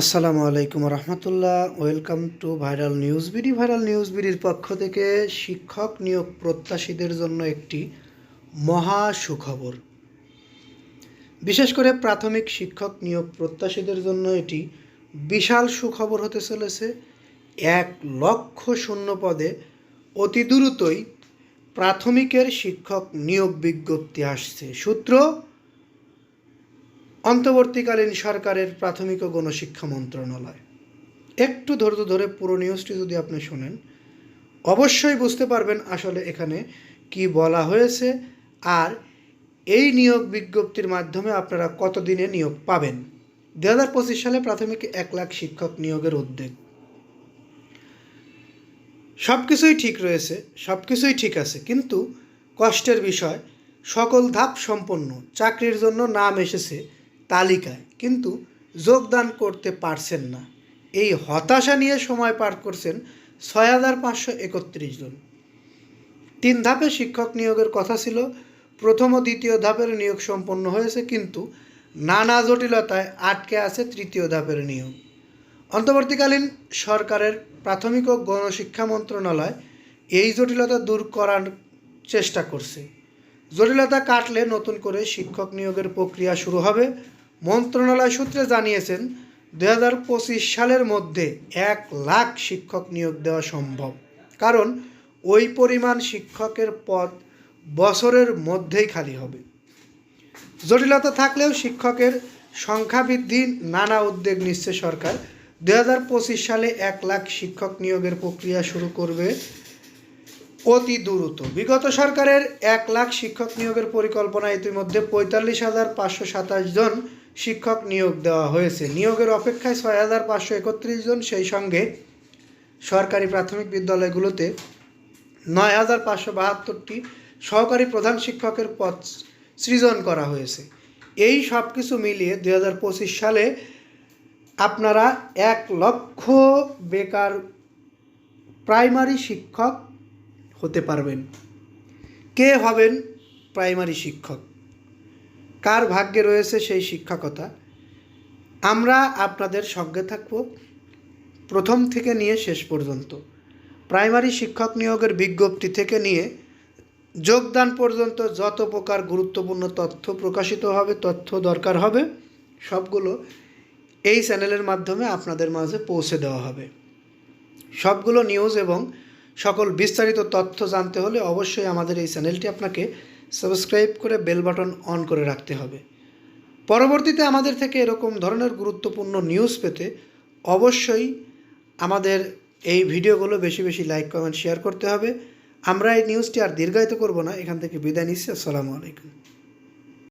আসসালামু আলাইকুম রহমতুল্লাহ। Welcome to viral news BD. Viral news বিডির পক্ষ থেকে শিক্ষক নিয়োগ প্রত্যাশীদের জন্য একটি মহা সুখবর। বিশেষ করে প্রাথমিক শিক্ষক নিয়োগ প্রত্যাশীদের জন্য এটি বিশাল সুখবর হতে চলেছে। এক লক্ষ শূন্য পদে অতি দ্রুতই প্রাথমিকের শিক্ষক নিয়োগ বিজ্ঞপ্তি আসছে। সূত্র অন্তর্বর্তীকালীন সরকারের প্রাথমিক ও গণশিক্ষা মন্ত্রণালয়। একটু ধৈর্য ধরে পুরো নিউজটি যদি আপনি শোনেন, অবশ্যই বুঝতে পারবেন আসলে এখানে কি বলা হয়েছে আর এই নিয়োগ বিজ্ঞপ্তির মাধ্যমে আপনারা কতদিনে নিয়োগ পাবেন। দু হাজার পঁচিশ সালে প্রাথমিক এক লাখ শিক্ষক নিয়োগের উদ্যোগ। সব কিছুই ঠিক রয়েছে সব কিছুই ঠিক আছে, কিন্তু কষ্টের বিষয়, সকল ধাপ সম্পন্ন, চাকরির জন্য নাম এসেছে তালিকায়, কিন্তু যোগদান করতে পারছেন না। এই হতাশা নিয়ে সময় পার করছেন ছয় হাজার পাঁচশো একত্রিশ জন। তিন ধাপে শিক্ষক নিয়োগের কথা ছিল, প্রথম ও দ্বিতীয় ধাপের নিয়োগ সম্পন্ন হয়েছে, কিন্তু নানা জটিলতায় আটকে আছে তৃতীয় ধাপের নিয়োগ। অন্তর্বর্তীকালীন সরকারের প্রাথমিক ও গণশিক্ষা মন্ত্রণালয় এই জটিলতা দূর করার চেষ্টা করছে। জটিলতা কাটলে নতুন করে শিক্ষক নিয়োগের প্রক্রিয়া শুরু হবে। মন্ত্রণালয় সূত্রে জানিয়েছেন দু হাজার পঁচিশ সালের মধ্যে এক লাখ শিক্ষক নিয়োগ দেওয়া সম্ভব। কারণ ওই পরিমাণ শিক্ষকের পদ বছরের মধ্যেই খালি হবে। জটিলতা থাকলেও শিক্ষকের সংখ্যা বৃদ্ধি নানা উদ্যোগ নিচ্ছে সরকার। দু হাজার পঁচিশ সালে এক লাখ শিক্ষক নিয়োগের প্রক্রিয়া শুরু করবে অতি দ্রুত। বিগত সরকারের এক লাখ শিক্ষক নিয়োগের পরিকল্পনা ইতিমধ্যে পঁয়তাল্লিশ হাজার পাঁচশো সাতাশ জন শিক্ষক নিয়োগ দেওয়া হয়েছে। নিয়োগের অপেক্ষায় ছয় হাজার পাঁচশো একত্রিশ জন সেই সঙ্গে সরকারি প্রাথমিক বিদ্যালয়গুলোতে নয় হাজার পাঁচশো বাহাত্তরটি সহকারী প্রধান শিক্ষকের পদ সৃজন করা হয়েছে। এই সব কিছু মিলিয়ে দু হাজার পঁচিশ সালে আপনারা এক লক্ষ বেকার প্রাইমারি শিক্ষক হতে পারবেন। কে হবেন প্রাইমারি শিক্ষক? কার ভাগ্যে রয়েছে সেই শিক্ষকতা? আমরা আপনাদের সঙ্গে থাকব প্রথম থেকে নিয়ে শেষ পর্যন্ত। প্রাইমারি শিক্ষক নিয়োগের বিজ্ঞপ্তি থেকে নিয়ে যোগদান পর্যন্ত যত প্রকার গুরুত্বপূর্ণ তথ্য প্রকাশিত হবে, তথ্য দরকার হবে, সবগুলো এই চ্যানেলের মাধ্যমে আপনাদের মাঝে পৌঁছে দেওয়া হবে। সবগুলো নিউজ এবং সকল বিস্তারিত তথ্য জানতে হলে অবশ্যই আমাদের এই চ্যানেলটি আপনাকে সাবস্ক্রাইব করে বেল বাটন অন করে রাখতে হবে। পরবর্তীতে আমাদের থেকে এরকম ধরনের গুরুত্বপূর্ণ নিউজ পেতে অবশ্যই আমাদের এই ভিডিওগুলো বেশি বেশি লাইক কমেন্ট শেয়ার করতে হবে। আমরা এই নিউজটি আর দীর্ঘায়িত করব না। এখান থেকে বিদায় নিচ্ছি। আসসালামু আলাইকুম।